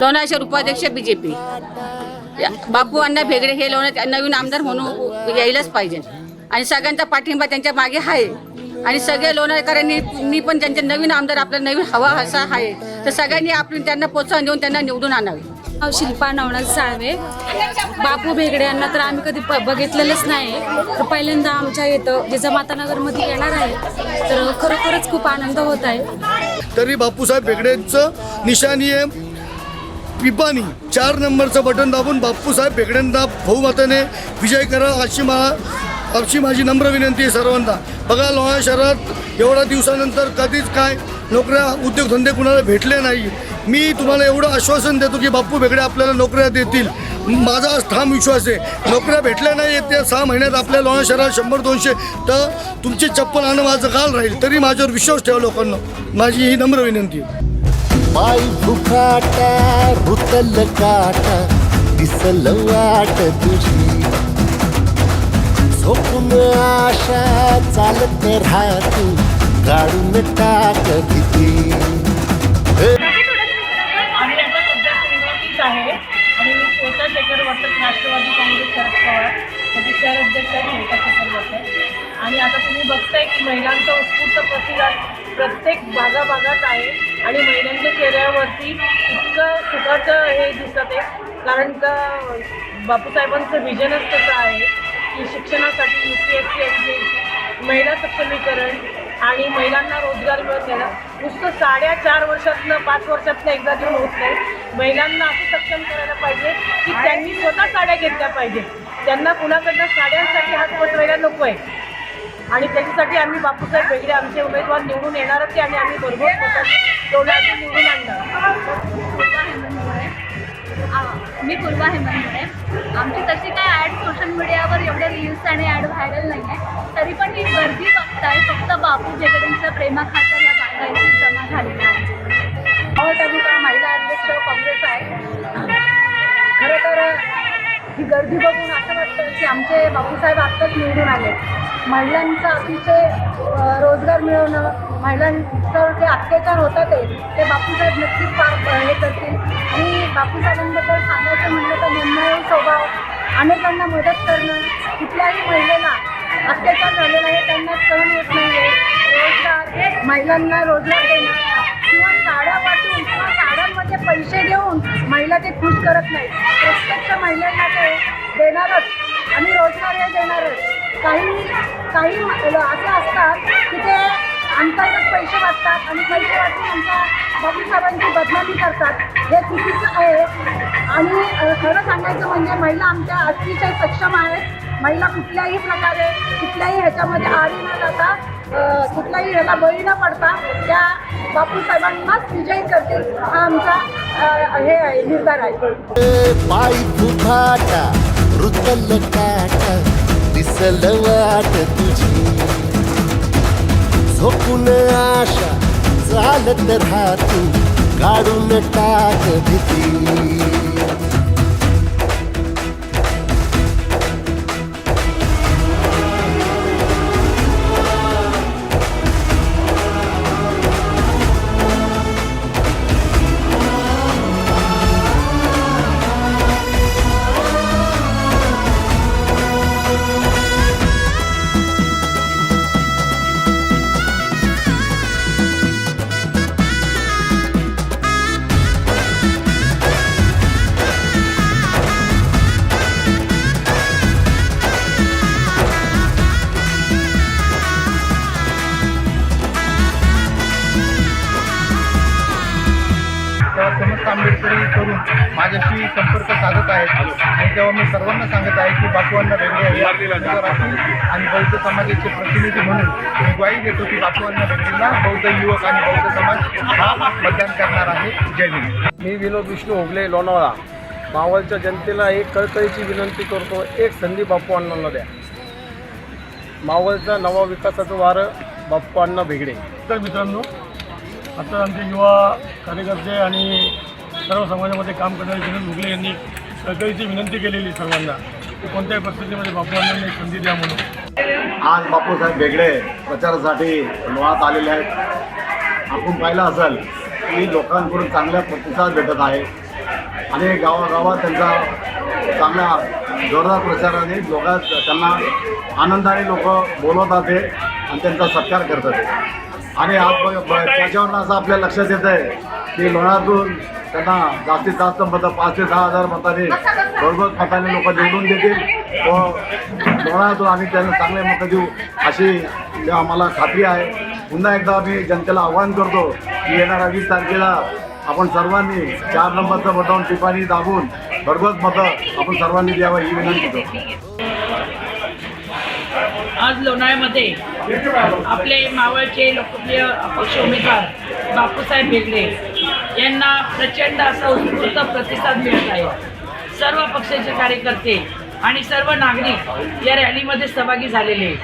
लोणाचे उपाध्यक्ष बीजेपी बापू अण्णा भेगडे हे लोणार नवीन आमदार म्हणून यायलाच पाहिजे. आणि सगळ्यांचा पाठिंबा त्यांच्या मागे आहे. आणि सगळे लोणारकरांनी मी पण त्यांचे नवीन आमदार आपला नवीन हवा असा आहे तर सगळ्यांनी आपण त्यांना प्रोत्साहन देऊन त्यांना निवडून आणावे. शिल्पा नवनाथ साळवे. बापू भेगडे यांना तर आम्ही कधी प- बघितलेलंच नाही. तर पहिल्यांदा आमच्या इथं जिजामाता नगरमध्ये येणार आहे. तर खरोखरच खूप आनंद होत आहे. तरी बापूसाहेब बेगडेंचं निशाणी आहे. पिपानी चार नंबरचं बटन दाबून बापूसाहेब बेगडेंना बहुमताने विजय करा अशी मा अशी माझी नम्र विनंती आहे सर्वांना. बघा लोहा शहरात एवढ्या दिवसानंतर कधीच काय नोकऱ्या उद्योगधंदे कुणाला भेटले नाही. मी तुम्हाला एवढं आश्वासन देतो की बाप्पू बेगडे आपल्याला नोकऱ्या देतील. माझा आज ठाम विश्वास आहे. नोकऱ्या भेटल्या नाही आहेत त्या सहा महिन्यात आपल्या लोणा शहरात शंभर दोनशे. तर तुमची चप्पल आणणं माझं काल राहील. तरी माझ्यावर विश्वास ठेवा लोकांना. माझी ही नम्र विनंती आहे. पाय भुकाटा रुतल काटा दिसल वाट तुझी. झोपून आशा चालत राहतू काढून टाक भीती आणि मी स्वतः शेखर वाटत राष्ट्रवादी काँग्रेस शरद पवार शहर अध्यक्ष आणि आता तुम्ही बघताय की महिलांचा उत्स्फूर्त प्रतिसाद प्रत्येक भागाभागात आहे आणि महिलांच्या चेहऱ्यावरती इतकं सुखाचं हे दिसत आहे. कारण का बापूसाहेबांचं विजनच तसं आहे की शिक्षणासाठी U P S C M P S C महिला सक्षमीकरण आणि महिलांना रोजगार मिळत देणं. नुसतं साड्या चार वर्षातनं पाच वर्षातनं एकदा देऊन होत नाही. महिलांना असं सक्षम करायला पाहिजे की त्यांनी स्वतः साड्या घेतल्या पाहिजे त्यांना कुणाकडनं साड्यांसाठी हात पसरायला नको आहे. आणि त्याच्यासाठी आम्ही बापूसाहेब वेगळे आमचे उमेदवार निवडून येणारच आहे आणि आम्ही भरघोस तेवढ्या निवडून आणणार मी पूर्वा हेमंतमुळे. आमची तशी काय ॲड सोशल मीडियावर एवढे रील्स आणि ॲड व्हायरल नाही आहे तरी पण ही गर्दी बघताय फक्त बापू जेकडेंच्या प्रेमाखातर ही गर्दी बघून असं वाटतं की आमचे बापूसाहेब आत्ताच निवडून आले. महिलांचा अतिशय रोजगार मिळवणं महिलांचं जे अत्याचार होतात ते ते बापूसाहेब नक्कीच पार हे करतील. आणि बापूसाहेबांबद्दल सांगायचं म्हणलं तर निर्णय स्वभाव अनेकांना मदत करणं कुठल्याही महिलेला अत्याचार झालेला आहे त्यांना सहन होत नाही आहे रोजगार महिलांना रोजगार देणं पैसे देऊन महिला ते खुश करत नाही. प्रत्यक्ष महिलांना ते देणारच आणि रोजगार हे देणारच. काही काही असे असतात की ते अंतर्गत पैसे वाटतात आणि पैसे वाटून आमच्या बाबूसाहेबांची बदनामी करतात. हे चुकीचं आहे. आणि खरं सांगायचं म्हणजे महिला आमच्या अतिशय सक्षम आहेत. महिला कुठल्याही प्रकारे कुठल्याही ह्याच्यामध्ये आली न जाता कुठल्याही ह्याला बळी न पडता त्या बापूसाहेबांनाच विजयी करतील हा आमचा हे आहे निर्धार आहे. पाय भुकाटा रुतल काटा दिसल वाट तुझी. झोपून आशा चालत राहतू काढून टाक भीती. माझ्याशी संपर्क साधत आहेत. आणि तेव्हा मी सर्वांना सांगत आहे की बापूअण्णा उमेदवार असतील आणि बौद्ध समाजाचे प्रतिनिधी म्हणून मी ग्वाही देतो की बापूअण्णा बेगडेंना बौद्ध युवक आणि बौद्ध समाज हा मतदान करणार आहे. जय भीम. मी विनोद विष्णू होगले लोणावळा. मावळच्या जनतेला एक कळकळीची विनंती करतो. एक संधी बाप्पू अण्णांना द्या. मावळचा नवा विकासाचं वारं बाप्पू अण्णा भेगडे. तर मित्रांनो आता आमचे युवा कार्यकर्ते आणि सर्व समाजामध्ये काम करणारे विनोद मुगले यांनी कळकळीची विनंती केलेली सर्वांना की कोणत्याही परिस्थितीमध्ये बापूंना एक संधी द्या म्हणून. आज बापूसाहेब वेगळे प्रचारासाठी लोहात आलेले आहेत. आपण पाहिलं असेल की लोकांकडून चांगला प्रतिसाद भेटत आहे. आणि गावागावात त्यांचा चांगल्या जोरदार प्रचाराने लोकात त्यांना आनंदाने लोक बोलवतात आणि त्यांचा सत्कार करतात आणि आज असं आपल्या लक्षात येत आहे की लोणातून त्यांना जास्तीत जास्त मतं पाच ते दहा हजार मताने भरघोस मताने लोक निवडून देतील. व लोणातून आम्ही त्यांना चांगले मतं देऊ अशी आम्हाला खात्री आहे. पुन्हा एकदा आम्ही जनतेला आवाहन करतो की येणाऱ्या वीस तारखेला आपण सर्वांनी चार नंबरचं मतावून टिपाणी दाबून भरघोस मतं आपण सर्वांनी द्यावं ही विनंती करतो. आज लोणाळ्यामध्ये आपले मावळचे लोकप्रिय अपक्ष उमेदवार बापूसाहेब बेगडे यांना प्रचंड असा उत्स्फूर्त प्रतिसाद मिळत आहे. सर्व पक्षाचे कार्यकर्ते आणि सर्व नागरिक या रॅलीमध्ये सहभागी झालेले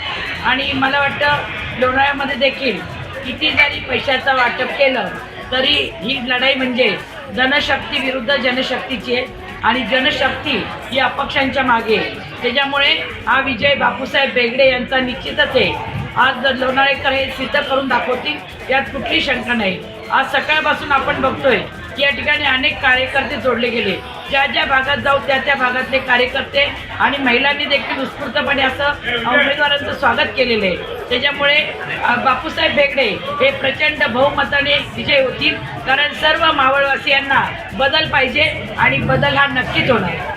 आणि मला वाटतं लोणाळ्यामध्ये देखील किती जरी पैशाचं वाटप केलं तरी ही लढाई म्हणजे जनशक्ती विरुद्ध जनशक्तीची आहे. आणि जनशक्ती ही अपक्षांच्या मागे त्याच्यामुळे हा विजय बापूसाहेब बेगडे यांचा निश्चितच आहे. आज जर लोणाळेकर हे सिद्ध करून दाखवतील यात कुठली शंका नाही. आज सकाळपासून आपण बघतोय या ठिकाणी अनेक कार्यकर्ते जोडले गेले. ज्या ज्या भागात जाऊ त्या त्या भागातले कार्यकर्ते आणि महिलांनी देखील उत्स्फूर्तपणे असं उमेदवारांचं स्वागत केलेलं आहे. त्याच्यामुळे बापूसाहेब बेगडे हे प्रचंड बहुमताने विजय होतील. कारण सर्व मावळवासियांना बदल पाहिजे आणि बदल हा नक्कीच होणार.